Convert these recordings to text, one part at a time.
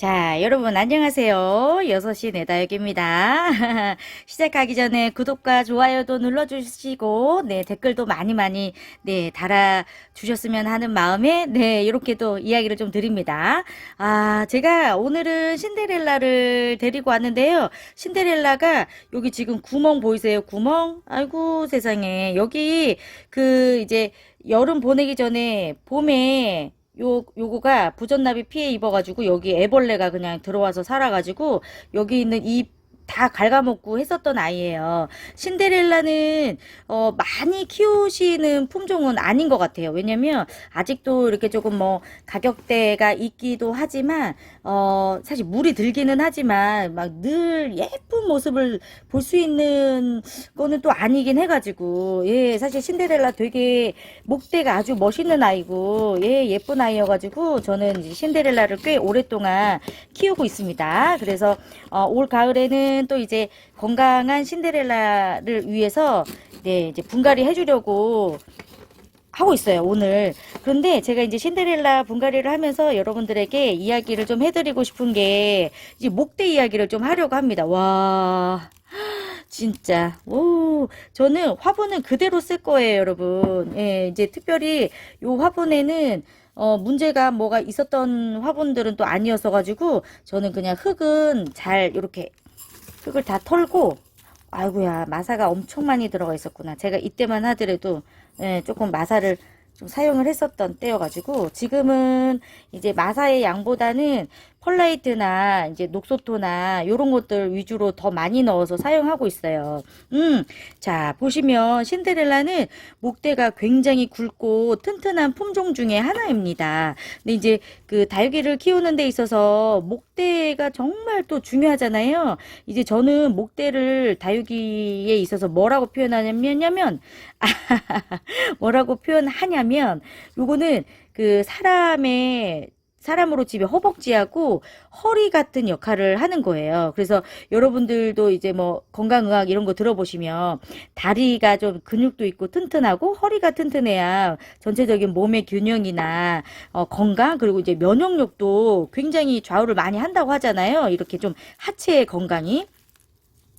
자, 여러분 안녕하세요. 6시 내다육입니다. 시작하기 전에 구독과 좋아요도 눌러주시고, 네, 댓글도 많이 많이, 네, 달아주셨으면 하는 마음에, 네, 이렇게 또 이야기를 좀 드립니다. 아, 제가 오늘은 신데렐라를 데리고 왔는데요. 신데렐라가 여기 지금 구멍 보이세요? 구멍? 아이고, 세상에. 여기 그 이제 여름 보내기 전에 봄에 요, 요거가 부전납이 피해 입어가지고 여기 애벌레가 그냥 들어와서 살아가지고 여기 있는 이 다 갉아먹고 했었던 아이예요. 신데렐라는 어, 많이 키우시는 품종은 아닌 것 같아요. 왜냐면 아직도 이렇게 조금 뭐 가격대가 있기도 하지만 어, 사실 물이 들기는 하지만 막 늘 예쁜 모습을 볼 수 있는 거는 또 아니긴 해가지고 예 사실 신데렐라 되게 목대가 아주 멋있는 아이고 예 예쁜 아이여가지고 저는 신데렐라를 꽤 오랫동안 키우고 있습니다. 그래서 어, 올 가을에는 또 이제 건강한 신데렐라를 위해서 네 이제 분갈이 해주려고 하고 있어요, 오늘. 그런데 제가 이제 신데렐라 분갈이를 하면서 여러분들에게 이야기를 좀 해드리고 싶은 게, 이제 목대 이야기를 좀 하려고 합니다. 와. 진짜. 오, 저는 화분은 그대로 쓸 거예요, 여러분. 예, 이제 특별히 요 화분에는 어, 문제가 뭐가 있었던 화분들은 또 아니었어가지고, 저는 그냥 흙은 잘, 이렇게, 흙을 다 털고, 아이고야, 마사가 엄청 많이 들어가 있었구나. 제가 이때만 하더라도, 예, 조금 마사를 좀 사용을 했었던 때여가지고, 지금은 이제 마사의 양보다는 펄라이트나 이제 녹소토나 요런 것들 위주로 더 많이 넣어서 사용하고 있어요. 음, 자, 보시면 신데렐라는 목대가 굉장히 굵고 튼튼한 품종 중에 하나입니다. 근데 이제 그 다육이를 키우는 데 있어서 목대가 정말 또 중요하잖아요. 이제 저는 목대를 다육이에 있어서 뭐라고 표현하냐면, 뭐라고 표현하냐면, 요거는 그 사람의 사람으로 집에 허벅지하고 허리 같은 역할을 하는 거예요. 그래서 여러분들도 이제 뭐 건강의학 이런 거 들어보시면 다리가 좀 근육도 있고 튼튼하고 허리가 튼튼해야 전체적인 몸의 균형이나 어, 건강 그리고 이제 면역력도 굉장히 좌우를 많이 한다고 하잖아요. 이렇게 좀 하체의 건강이.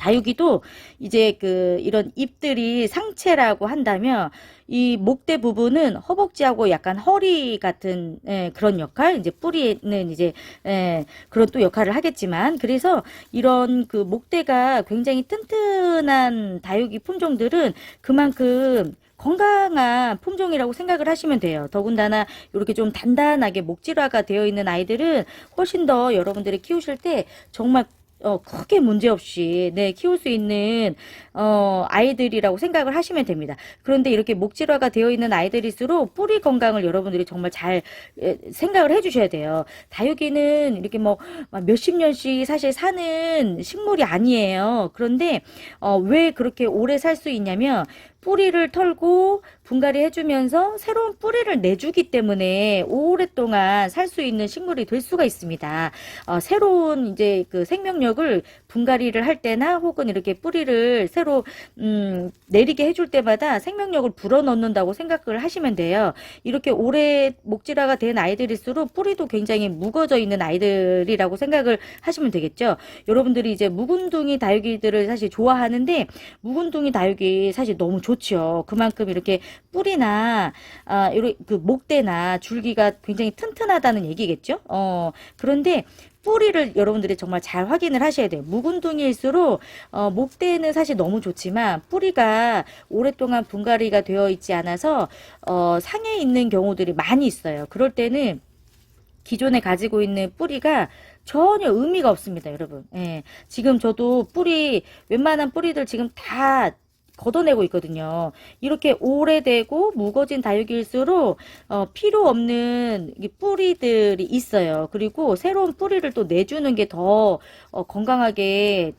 다육이도 이제 그 이런 잎들이 상체라고 한다면 이 목대 부분은 허벅지하고 약간 허리 같은 예, 그런 역할 이제 뿌리는 이제 예, 그런 또 역할을 하겠지만 그래서 이런 그 목대가 굉장히 튼튼한 다육이 품종들은 그만큼 건강한 품종이라고 생각을 하시면 돼요. 더군다나 이렇게 좀 단단하게 목질화가 되어 있는 아이들은 훨씬 더 여러분들이 키우실 때 정말 어, 크게 문제없이, 네, 키울 수 있는, 어, 아이들이라고 생각을 하시면 됩니다. 그런데 이렇게 목질화가 되어 있는 아이들일수록 뿌리 건강을 여러분들이 정말 잘 에, 생각을 해 주셔야 돼요. 다육이는 이렇게 뭐, 막 몇십 년씩 사실 사는 식물이 아니에요. 그런데, 어, 왜 그렇게 오래 살 수 있냐면, 뿌리를 털고 분갈이 해주면서 새로운 뿌리를 내주기 때문에 오랫동안 살 수 있는 식물이 될 수가 있습니다. 어, 새로운 이제 그 생명력을 분갈이를 할 때나 혹은 이렇게 뿌리를 새로 음, 내리게 해줄 때마다 생명력을 불어넣는다고 생각을 하시면 돼요. 이렇게 오래 목질화가 된 아이들일수록 뿌리도 굉장히 묵어져 있는 아이들이라고 생각을 하시면 되겠죠. 여러분들이 이제 묵은둥이 다육이들을 사실 좋아하는데 묵은둥이 다육이 사실 너무 좋죠. 그만큼 이렇게 뿌리나 아, 이런 그 목대나 줄기가 굉장히 튼튼하다는 얘기겠죠. 어, 그런데 뿌리를 여러분들이 정말 잘 확인을 하셔야 돼요. 묵은둥이일수록 어, 목대는 사실 너무 좋지만 뿌리가 오랫동안 분갈이가 되어 있지 않아서 어, 상해 있는 경우들이 많이 있어요. 그럴 때는 기존에 가지고 있는 뿌리가 전혀 의미가 없습니다, 여러분. 예. 지금 저도 뿌리, 웬만한 뿌리들 지금 다 걷어내고 있거든요. 이렇게 오래되고 무거진 다육일수록 어, 필요 없는 이 뿌리들이 있어요. 그리고 새로운 뿌리를 또 내주는 게더 어, 건강하게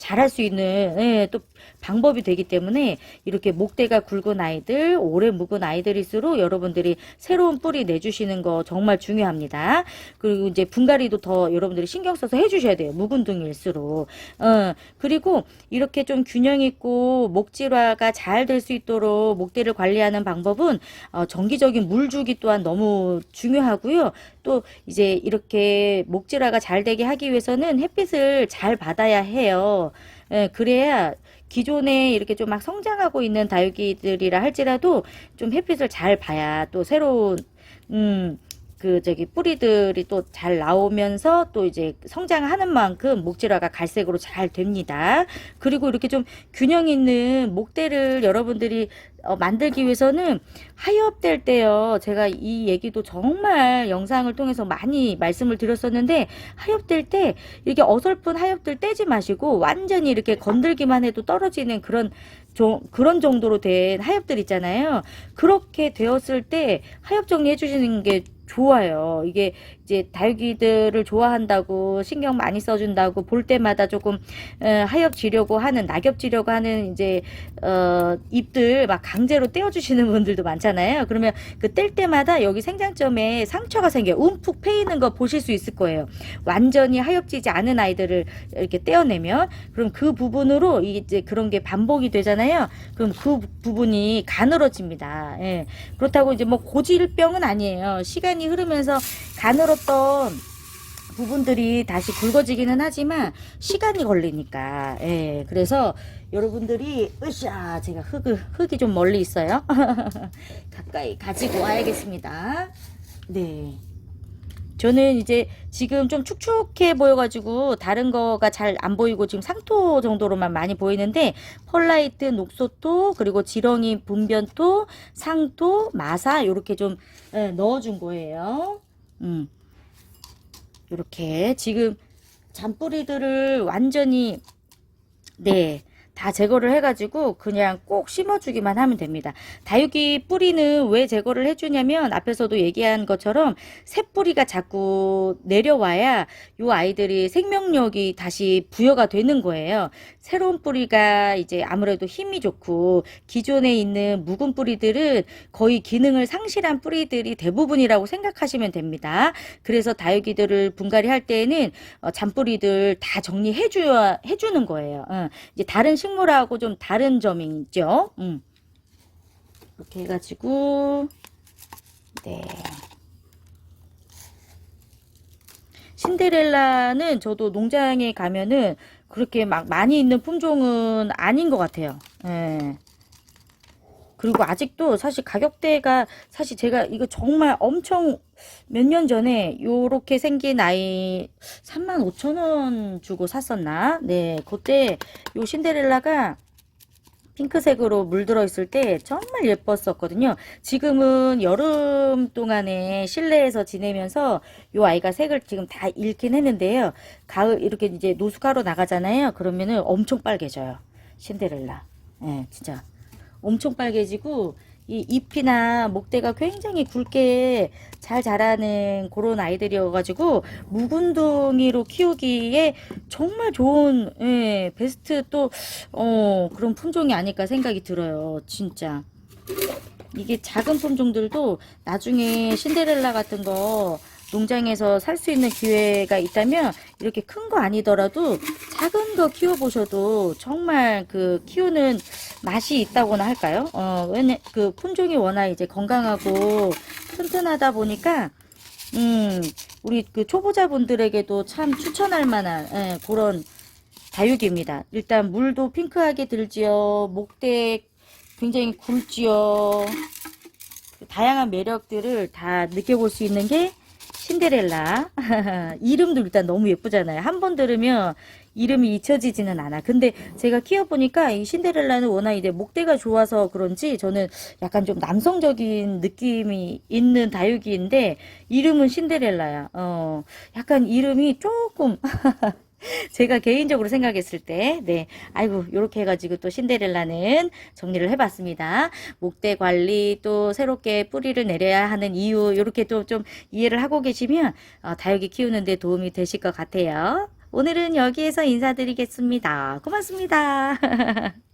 잘할 수 있는 예, 또 방법이 되기 때문에 이렇게 목대가 굵은 아이들, 오래 묵은 아이들일수록 여러분들이 새로운 뿌리 내주시는 거 정말 중요합니다. 그리고 이제 분갈이도 더 여러분들이 신경 써서 해주셔야 돼요. 묵은 둥일수록. 어, 그리고 이렇게 좀 균형 있고 목질화가 잘 될 수 있도록 목대를 관리하는 방법은 어, 정기적인 물 주기 또한 너무 중요하고요. 또 이제 이렇게 목질화가 잘 되게 하기 위해서는 햇빛을 잘 받아야 해요. 예, 그래야 기존에 이렇게 좀 막 성장하고 있는 다육이들이라 할지라도 좀 햇빛을 잘 봐야 또 새로운 음, 그 저기 뿌리들이 또 잘 나오면서 또 이제 성장하는 만큼 목질화가 갈색으로 잘 됩니다. 그리고 이렇게 좀 균형 있는 목대를 여러분들이 어, 만들기 위해서는 하엽될 때요. 제가 이 얘기도 정말 영상을 통해서 많이 말씀을 드렸었는데 하엽될 때 이렇게 어설픈 하엽들 떼지 마시고 완전히 이렇게 건들기만 해도 떨어지는 그런 좀 그런 정도로 된 하엽들 있잖아요. 그렇게 되었을 때 하엽 정리해 주시는 게 좋아요. 이게 이제 다육이들을 좋아한다고 신경 많이 써준다고 볼 때마다 조금 어, 하엽 지려고 하는 낙엽 지려고 하는 이제 어, 잎들 막 강제로 떼어주시는 분들도 많잖아요. 그러면 그 뗄 때마다 여기 생장점에 상처가 생겨 움푹 패이는 거 보실 수 있을 거예요. 완전히 하엽지지 않은 아이들을 이렇게 떼어내면 그럼 그 부분으로 이제 그런 게 반복이 되잖아요. 그럼 그 부분이 가늘어집니다. 예. 그렇다고 이제 뭐 고질병은 아니에요. 시간이 흐르면서 가늘었던 부분들이 다시 굵어지기는 하지만 시간이 걸리니까 예 그래서 여러분들이 으쌰 제가 흙을 흙이 좀 멀리 있어요 가까이 가지고 와야겠습니다 네 저는 이제 지금 좀 축축해 보여가지고 다른 거가 잘 안 보이고 지금 상토 정도로만 많이 보이는데 펄라이트, 녹소토, 그리고 지렁이 분변토, 상토, 마사 이렇게 좀 예, 넣어준 거예요. 음. 이렇게 지금 잔뿌리들을 완전히 네. 다 제거를 해가지고 그냥 꼭 심어주기만 하면 됩니다. 다육이 뿌리는 왜 제거를 해주냐면 앞에서도 얘기한 것처럼 새 뿌리가 자꾸 내려와야 요 아이들이 생명력이 다시 부여가 되는 거예요. 새로운 뿌리가 이제 아무래도 힘이 좋고 기존에 있는 묵은 뿌리들은 거의 기능을 상실한 뿌리들이 대부분이라고 생각하시면 됩니다. 그래서 다육이들을 분갈이 할 때에는 어, 잔뿌리들 다 정리해줘야 해주는 거예요. 어, 이제 다른 식물하고 좀 다른 점이 있죠. 음. 이렇게 해가지고 네. 신데렐라는 저도 농장에 가면은 그렇게 막 많이 있는 품종은 아닌 것 같아요. 예. 그리고 아직도 사실 가격대가 사실 제가 이거 정말 엄청 몇 년 전에 요렇게 생긴 아이 35,000원 주고 샀었나? 네, 그때 요 신데렐라가 핑크색으로 물들어 있을 때 정말 예뻤었거든요. 지금은 여름 동안에 실내에서 지내면서 요 아이가 색을 지금 다 잃긴 했는데요. 가을 이렇게 이제 노숙하러 나가잖아요. 그러면은 엄청 빨개져요. 신데렐라. 예, 네, 진짜 엄청 빨개지고 이 잎이나 목대가 굉장히 굵게 잘 자라는 그런 아이들이어가지고 묵은둥이로 키우기에 정말 좋은 예, 베스트 또 어, 그런 품종이 아닐까 생각이 들어요. 진짜 이게 작은 품종들도 나중에 신데렐라 같은 거 농장에서 살 수 있는 기회가 있다면 이렇게 큰 거 아니더라도 작은 거 키워보셔도 정말 그 키우는 맛이 있다고나 할까요? 어, 왜냐, 그 품종이 워낙 이제 건강하고 튼튼하다 보니까, 음, 우리 그 초보자분들에게도 참 추천할 만한, 예, 그런 다육입니다. 일단 물도 핑크하게 들지요. 목대 굉장히 굵지요. 다양한 매력들을 다 느껴볼 수 있는 게 신데렐라. 이름도 일단 너무 예쁘잖아요. 한 번 들으면 이름이 잊혀지지는 않아. 근데 제가 키워보니까 이 신데렐라는 워낙 이제 목대가 좋아서 그런지 저는 약간 좀 남성적인 느낌이 있는 다육이인데 이름은 신데렐라야. 어, 약간 이름이 조금 제가 개인적으로 생각했을 때, 네. 아이고, 요렇게 해가지고 또 신데렐라는 정리를 해봤습니다. 목대 관리, 또 새롭게 뿌리를 내려야 하는 이유, 요렇게 또 좀 이해를 하고 계시면, 어, 다육이 키우는데 도움이 되실 것 같아요. 오늘은 여기에서 인사드리겠습니다. 고맙습니다.